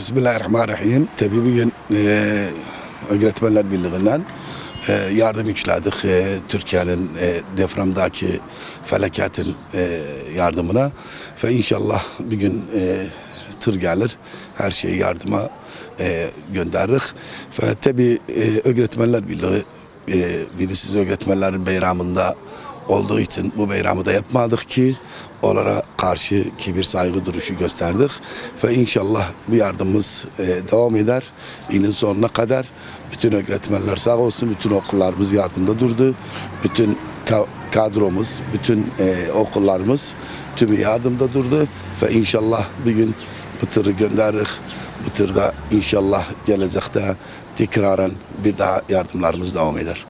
Bismillahirrahmanirrahim. Tabii bugün e, Öğretmenler Birliği'nden e, yardım yükledik e, Türkiye'nin e, depremdeki felakatın e, yardımına. Ve inşallah bugün e, tır gelir. Her şeyi yardıma e, gönderir. Ve tabii e, Öğretmenler Birliği e, birisiz öğretmenlerin bayramında olduğu için bu bayramı da yapmadık ki onlara karşı kibir saygı duruşu gösterdik ve inşallah bu yardımımız e, devam eder. İnin sonuna kadar bütün öğretmenler sağ olsun, bütün okullarımız yardımda durdu. Bütün ka- kadromuz, bütün e, okullarımız tümü yardımda durdu ve inşallah bir gün bu tırı gönderir. Bu tırda inşallah gelecekte tekraren bir daha yardımlarımız devam eder.